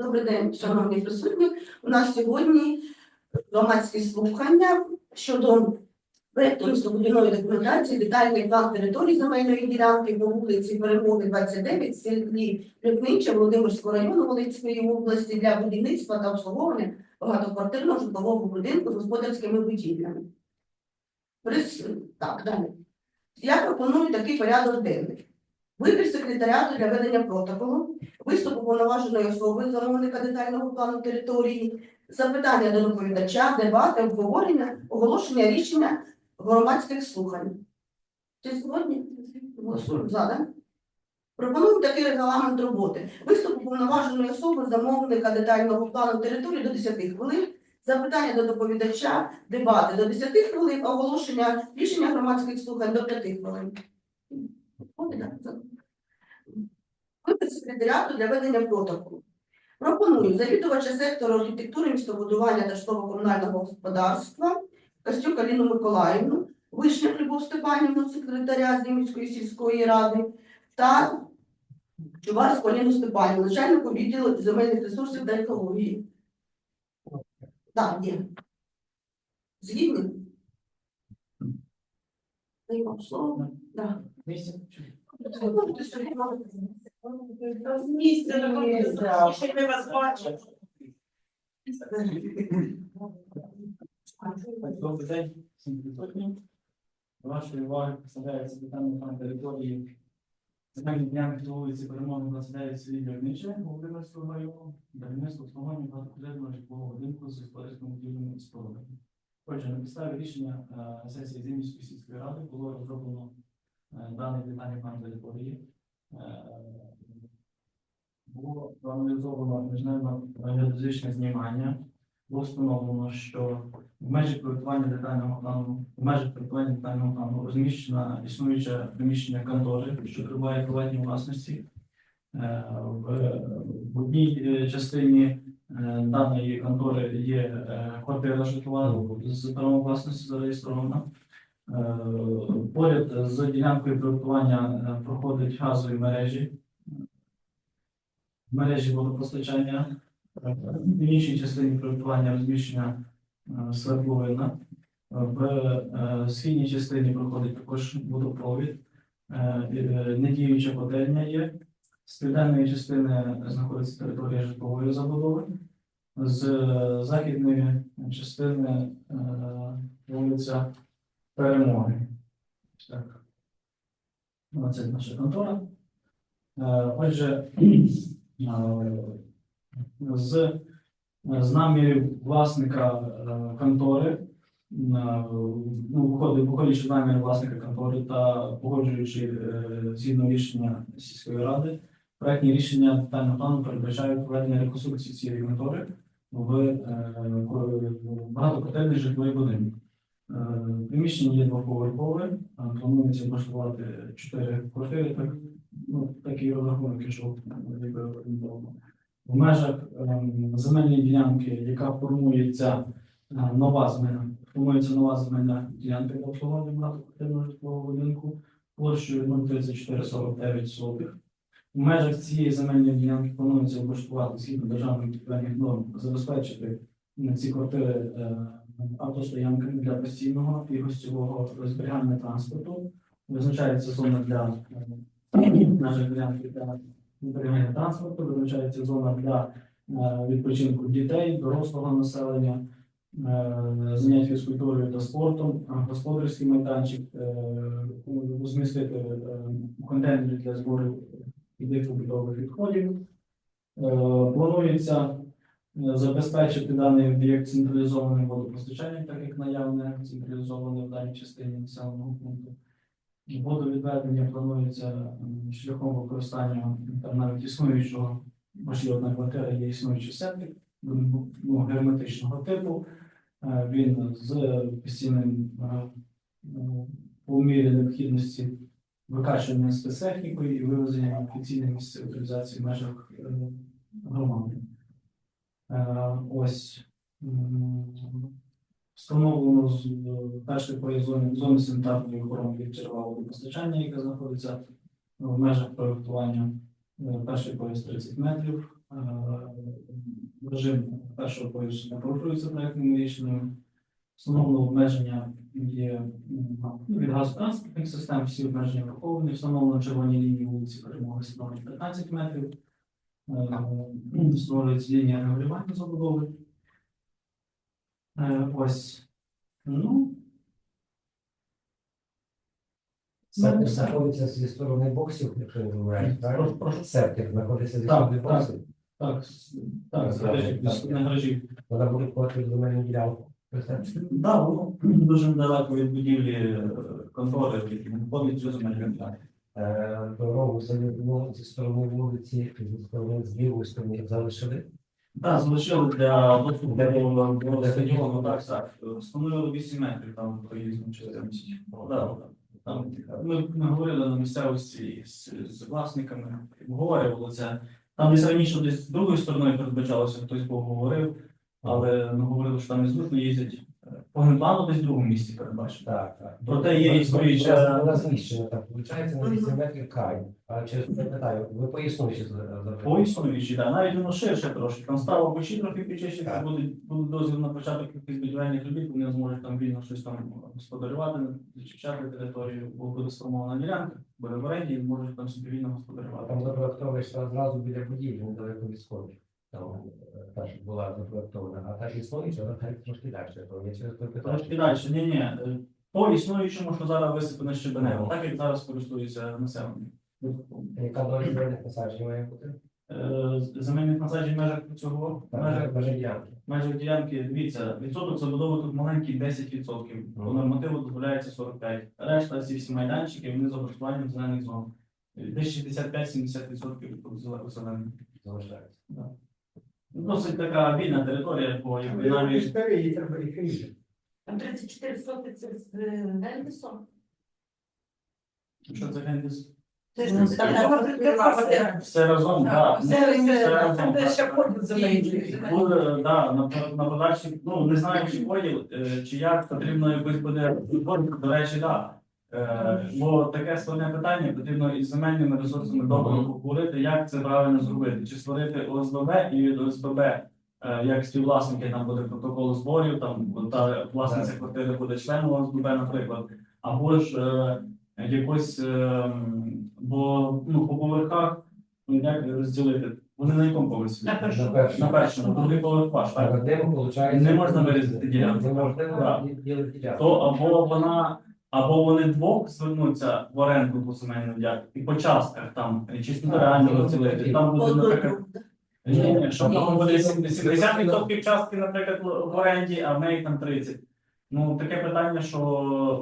Добрий день, шановні присутні. У нас сьогодні громадські слухання щодо проєкту містобудівної документації, детальний план території земельної ділянки по вулиці Перемоги 29 селі Репнича Володимирського району Волинської області для будівництва та обслуговування багатоквартирного житлового будинку з господарськими будівлями. Прис... Так, далі. Я пропоную такий порядок денний. Вибір секретаріату для ведення протоколу, виступ уповноваженої особи замовника детального плану території, запитання до доповідача, дебати, обговорення, оголошення рішення громадських слухань. Чи сьогодні? Голосуємо за, да? Пропоную такий регламент роботи. Виступ уповноваженої особи замовника детального плану території до 10 хвилин, запитання до доповідача, дебати до 10 хвилин, оголошення рішення громадських слухань до 5 хвилин. От, да, це. Вибір секретаріату для ведення протоколу. Пропоную завідувача сектору архітектури, містобудування та житлово-комунального господарства Костюк Аліну Миколаївну, Вишняк Любов Степанівну, секретаря Знімської сільської ради та Чубарську Аліну Степанівну, начальнику відділу земельних ресурсів та екології. Так, є. Згідні? Вам слово. Собі мати. З місця на ще ми вас бачимо. Добрий день, всім присутнім. До вашої уваги представляється питання план території земельні ділянки до вулиці Перемоги 29 селі Вірниче, Володимирського району, виробництва обслуговування багатоквартирного житлового будинку з господарськими будівлями і спорудами. Отже, на підставі рішення е, сесії Зимівської сільської ради було розроблено е, даний детальний території. Було проаналізовано міжнародне геодезичне знімання. Було встановлено, що в межі проєктування детального плану, в межах проєктування детального плану розміщено існуюче приміщення контори, що триває приватній власності. Е, В одній е, частині е, даної контори є квартира житлова з правом власності зареєстрована. Поряд з ділянкою проєктування проходять газові мережі, мережі водопостачання. Е, В іншій частині проєктування розміщення е, свердловина. В е, східній частині проходить також водопровід. Е, е, Недіюча котельня є. З південної частини знаходиться територія житлової забудови. З е, західної частини е, вулиця Перемоги. Так. Оце наша контора. Е, Отже, е, з з намірів власника е, контори, е, ну, виходить, виходячи з намірів власника контори та погоджуючи е, згідно рішення сільської ради, проектні рішення детального плану передбачають проведення реконструкції цієї контори в в багатоквартирний житловий будинок. Е, Приміщення є двоповерхове, планується облаштувати чотири квартири, ну, такий розрахунок, якби орієнтовно. В межах ем, земельної ділянки, яка формується е, нова земельна, формується нова земельна ділянка для обслуговування багатоквартирного житлового будинку площею 03449 сотих. В межах цієї земельної ділянки планується облаштувати згідно державних будівельних норм, забезпечити ці квартири е, автостоянками для постійного і гостьового зберігання транспорту. Визначається зона для наших ділянки для зберігання транспорту, визначається зона для е, відпочинку дітей, дорослого населення, е, занять фізкультурою та спортом, господарський майданчик, е, розмістити контейнери для збору і побутових відходів. Планується забезпечити даний об'єкт централізованим водопостачанням, так як наявне централізоване в даній частині населеного пункту. Водовідведення планується шляхом використання там навіть існуючого, ще одна квартира є існуючий септик ну, ну, герметичного типу. Е, Він з постійним е, ну, по мірі необхідності викачування спецтехнікою і вивезення офіційне місце утилізації в межах е, громади. Ось встановлено з е, першої по зони, зони санітарної охорони від джерела водопостачання, яка знаходиться в межах проєктування. Е, Перший пояс 30 метрів. Е, Режим першого поясу не порушується проектним рішенням. Встановлено обмеження є від газотранспортних систем, всі обмеження враховані. Встановлено червоні лінії вулиці перемоги становить 15 метрів. Е, Створюється лінія регулювання забудови. Е, Ось. Ну. Септик все. знаходиться зі сторони боксів, якщо не помиляюсь, Прошу, правильно? прошу. Септик знаходиться зі Так, сторони так. боксів. Так, с- так, Так, з гаражів, так. з- на гаражі. Вона буде входити в земельну ділянку. Да, воно дуже недалеко від будівлі е, контори, цю земельну ділянку. Е, Дорогу самі зі сторони вулиці, зі сторони з лівої сторони залишили. Так, залишили для доступу Для- стадіону, так, так. Встановили 8 метрів там проїзну частину. Да, Там ми, ми говорили на місцевості з, з власниками, обговорювали це. Там десь раніше десь з другою стороною передбачалося, хтось поговорив, але ну, говорили, що там не зручно їздять. По десь в другому місці передбачено. Так, так. Проте є історична- Вона- Вона зміщена, так, виходить, на 8 метрів край. А через це питаю, ви пояснуючи за По існуючій, да, навіть воно ширше трошки. Там стало почти трохи підчищити, Так. буде, буде дозвіл на початок якихось будівельних робіт, вони зможуть там вільно щось там господарювати, зачищати територію, бо буде сформована ділянка, буде в оренді і можуть там собі вільно господарювати. Там запроектовуєш зразу біля будівлі, недалеко від сходів. Там е, та, що була запроектована, а та існуюча, вона так трошки далі. То я через те питаю. Трошки далі, ні, ні. е, По існуючому, що зараз висипано щебенево, так як зараз користується населення. Яка доля земельних насаджень має бути? Е, Земельних насаджень в межах цього межах ділянки. Межах ділянки, дивіться, відсоток забудови тут маленький 10%. По нормативу дозволяється 45%. Решта всі всі майданчики, вони з облаштуванням зелених зон. Десь 65-70% тут зеле- зелених. залишається. Досить така вільна територія, по якій навіть її треба їх ріжити. Там 34 соти це з е, Гендесом. що це гендес. Це ж Ну, не так, там так, квартира. Все разом, так. Все, все, разом, там де так, ще так. ходять земельні. Буде, да, на, на подальші, ну не знаю, чи поділ, е, чи як потрібно якось буде до речі, да. Е, бо таке складне питання потрібно із земельними ресурсами добре поговорити, як це правильно зробити. Чи створити ОСББ і від ОСББ, е, як співвласники, там буде протокол зборів, там та власниця квартири буде членом ОСББ, наприклад, або ж е, якось, е, бо ну, по поверхах, ну як розділити, вони на якому поверсі? На першому. На першому. Другий поверх ваш, так? Не можна вирізати ділянку. Неможливо ділити ділянку. То або вона, або вони двох звернуться в оренду по земельну ділянку і по частках там, чисто реально розділити. Там буде, наприклад, ні, ні, там буде 70% частки, наприклад, в оренді, а в неї там 30. Ну, таке питання, що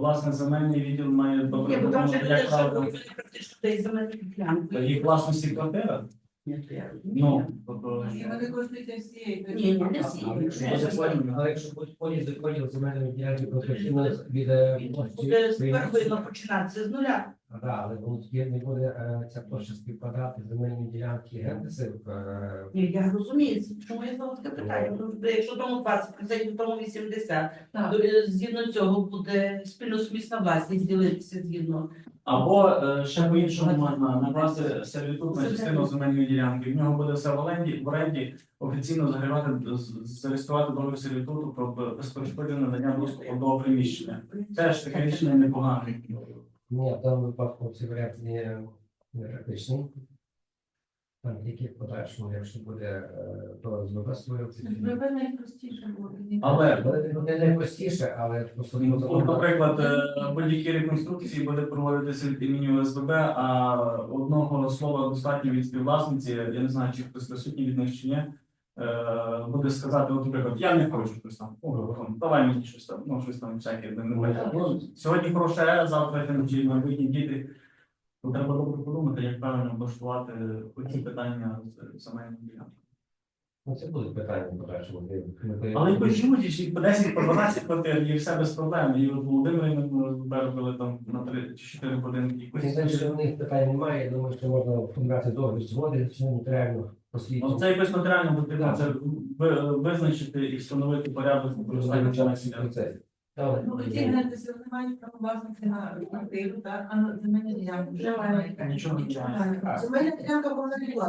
власне земельний відділ має добре Ні, бо там вже як живуть практично де земельні ділянки. Їх власності квартира? Ну, тобто, Вони коштують всі. Ні, ні, не всі. Але якщо буде поділ- Але якщо буде поділ законів земельної ділянки професійно від е, площі Буде з своєї- первинно починатися з нуля. Да, але тоді не буде е, ця площа співпадати з земельної ділянки гендеси. е, Ні, я розумію, чому я знову таке питання. Ну, де Якщо тому 20%, тому 80%, Так. то е, згідно цього буде спільно сумісна власність ділитися згідно. Або е, ще по-іншому можна накласти сервітут на частину земельної ділянки. В нього буде все в оренді, в оренді офіційно загрівати, зареєструвати договір сервітуту про безперешкодне надання доступу до приміщення. Теж таке рішення непогане. Ні, в даному випадку цей варіант не, не практичний. Тільки в подальшому, якщо буде е, то з створювати. СББ найпростіше було. Але Але не найпростіше, але просто Ну, Наприклад, е, будь-які реконструкції буде проводитися від імені ОСББ, а одного слова достатньо від співвласниці, я не знаю, чи хтось присутній від них чи ні, е, буде сказати, от, наприклад, я не хочу щось там, о, давай мені щось там, ну щось там всяке, не. Ну, сьогодні хороше, завтра чи майбутні діти. То треба добре подумати, як правильно облаштувати ці питання з земельним ділянком. Ну, це будуть питання подальшому. Але повинні- почнуть і ще по 10, по 12 квартир, і все без проблем. І от Володимирі ми робили там на 3 чи 4 години. Я знаю, що в них питань немає, я думаю, що можна формувати договір згоди, все нотаріально Ну, це якось матеріально потрібно це визначити і встановити порядок використання Розпочатися фінансів. Ну, не мають на квартиру, так, а земельні ділянки вже мають. Нічого не має. Земельна ділянка повинна бути.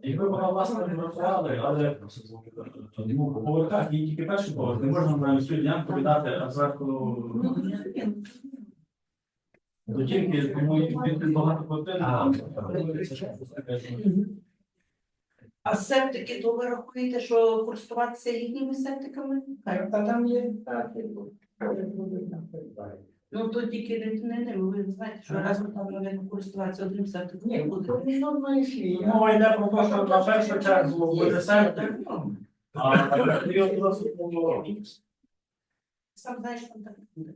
Якби вона власне не врахували, але ну, по поверхах є тільки перший поверх, не можна навіть всю ділянку віддати, а зверху Ну, то тільки тому і від багато квартир. А, А септики, то ви рахуєте, що користуватися їхніми септиками? Та там є так, Ну то тільки не, не, не ви знаєте, що раз ми там не користуватися одним септиком не буде. ну нормально йшли. Мова йде про те, що на першу чергу буде септик, а період розвитку Сам знаєш, що там так буде.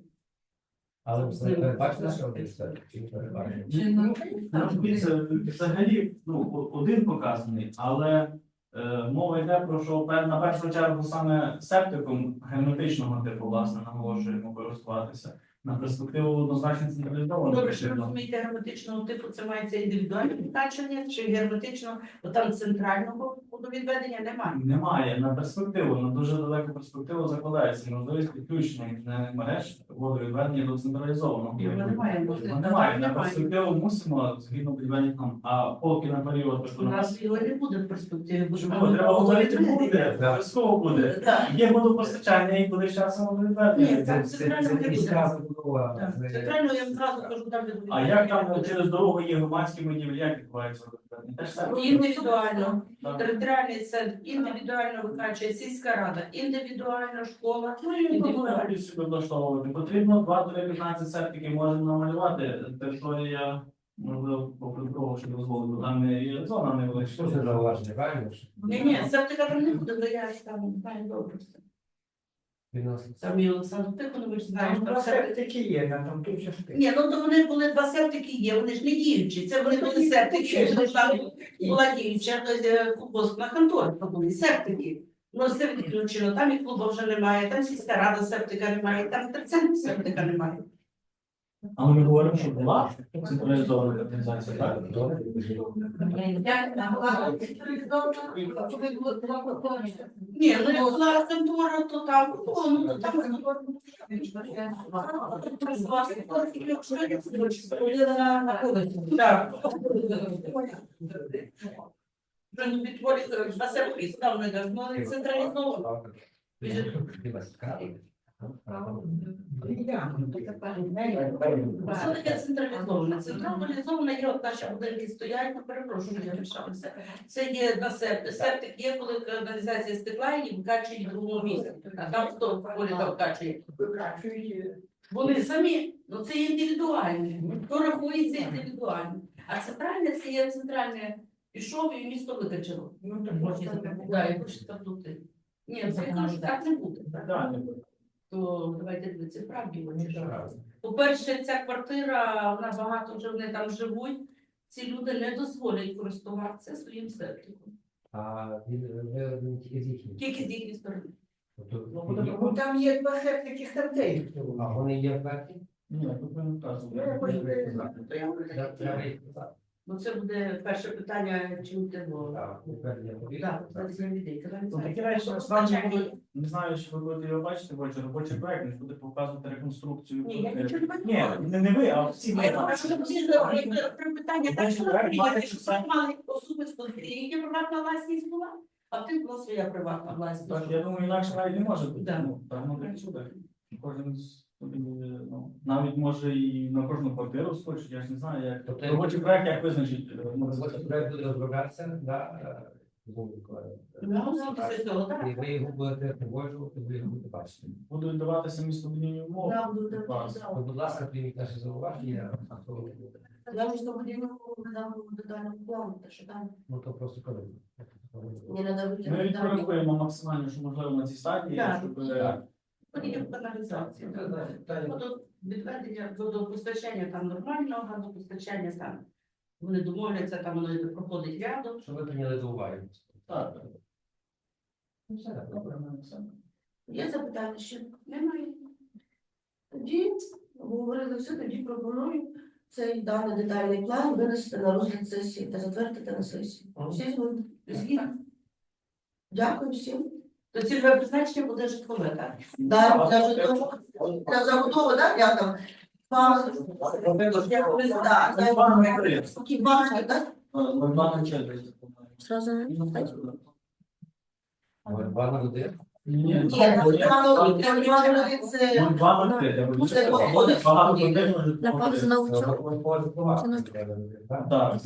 Але ви не передбачили, що ви це? Чи не передбачили? Чи на- Ну, дивіться, взагалі ну, о- один показаний, але е, мова йде про що пер- на першу чергу саме септиком герметичного типу, власне, наголошуємо користуватися. На перспективу однозначно централізовано. Добре, що ви потрібно. розумієте, герметичного типу це мається індивідуальне відкачання чи герметичного, бо там центрального водовідведення немає. Немає на перспективу, на дуже далеку перспективу закладається можливість підключення інженерних мереж водовідведення до централізованого. Його немає. Його немає. На перспективу мусимо згідно підведення, а поки на період У нас його не буде в перспективі, бо ж ми Ну, треба говорити буде, обов'язково буде. Так. Є водопостачання і буде часом Ні, водовідведення. так, Це- це міська забудова. Так, Центрально я зразу кажу, там де А як там через дорогу є громадські будівлі, як відбувається водовідведення? Теж саме? Індивідуально, Так. територіальний центр індивідуально викачує сільська рада, індивідуально школа. Ну, і не будуть собі влаштовувати. Потрібно 2-15 септиків можемо намалювати. Територія, можливо, попри того, що дозволено, бо там не є зона Що це невеличка. зауваження, правильно? що Ні, ні, септика там не буде, бо я ж там знаю добре все. Там і Олександр Тихонович знає, що Там там септик. такі є на там ту частину. Ні, ну то вони були два септики є, вони ж не діючі. Це вони були септики, вони ж там була діюча е, колгоспна контора, то були септики. Ну, все відключено, там і клубу вже немає, там сільська рада септика немає, там терцентр септика немає. Але ми говоримо, що була централізована організація, так? Ні, ну як була контора, то там, о, ну то там Так. Вже не відтворюється, на себе став не ну не централізовано. Що таке централізоване? Централізоване є от наші будинки стоять, ну перепрошую, я мішалася. Це є на септик. Септик є, коли каналізація стекла і вкачують в другому місці. А там хто полі там вкачує? Вони самі, ну це індивідуальне. Хто рахується індивідуально. А центральне це є центральне. Пішов і місто викачало. Ну, так Можна можна. да, і хочеться вдути. Ні, це я кажу, так не буде. Так. То давайте дивитися правді. вони. По-перше, ця квартира, вона багато вже вони там живуть. Ці люди не дозволять користуватися своїм септиком. А він ви не тільки з їхніх. Тільки з їхньої сторони. Тобто, Ну там є два септики статей. А вони є в? Ні, тут не Ну, я я Треба- Треба їх писати. Ну це буде перше питання, чим ти було. Так, тепер я. Так, це з людей. Ну, такі речі насправді будуть, не знаю, чи ви будете його бачити, бо робочий проект, він буде показувати реконструкцію. Ні, я нічого не бачу. Ні, не, не ви, а всі ми. Я думаю, що всі питання так, що Бачите, що це- мали особисто її приватна власність була, а в тих була своя приватна власність. Так, я думаю, інакше навіть не може бути. Да. Ну, так, ну, так. Кожен з- ну, навіть може і на кожну квартиру скочить, я ж не знаю, як. Тобто, Робочий проект як визначить. е, Робочий проект буде розроблятися, да, е, Любов Миколаївна. Ну, після цього, так. І ви його будете погоджувати, ви його будете бачити. Будуть даватися містобудівні умови. Я буду так Клас. казала. Будь ласка, прийміть наші зауваження, а плану, те, що там Ну, то просто коли. не Ми відкоригуємо максимально, що можливо на цій стадії, Так. щоб е. Потім каналізація. Водовідведення, водопостачання там нормального, газопостачання там. Вони домовляться, там воно проходить рядом. Що ви прийняли до уваги? так. Ну, все, Добре, ми все. Є запитання ще? Немає. Тоді говорили все, тоді пропоную цей даний детальний план винести на розгляд сесії та затвердити на сесії. Всі згодні? Дякую всім. То цільове призначення буде житлове, так? Да, для житлового, для забудови, да, я там. Вам, я колись, да, башні, так? Сразу Два на. Ні, Ні, Іванові, Іванові це Два на три, я буду Це сказати. виходить. Багато людей можуть На паузу на учет. По- по- по- по- Так,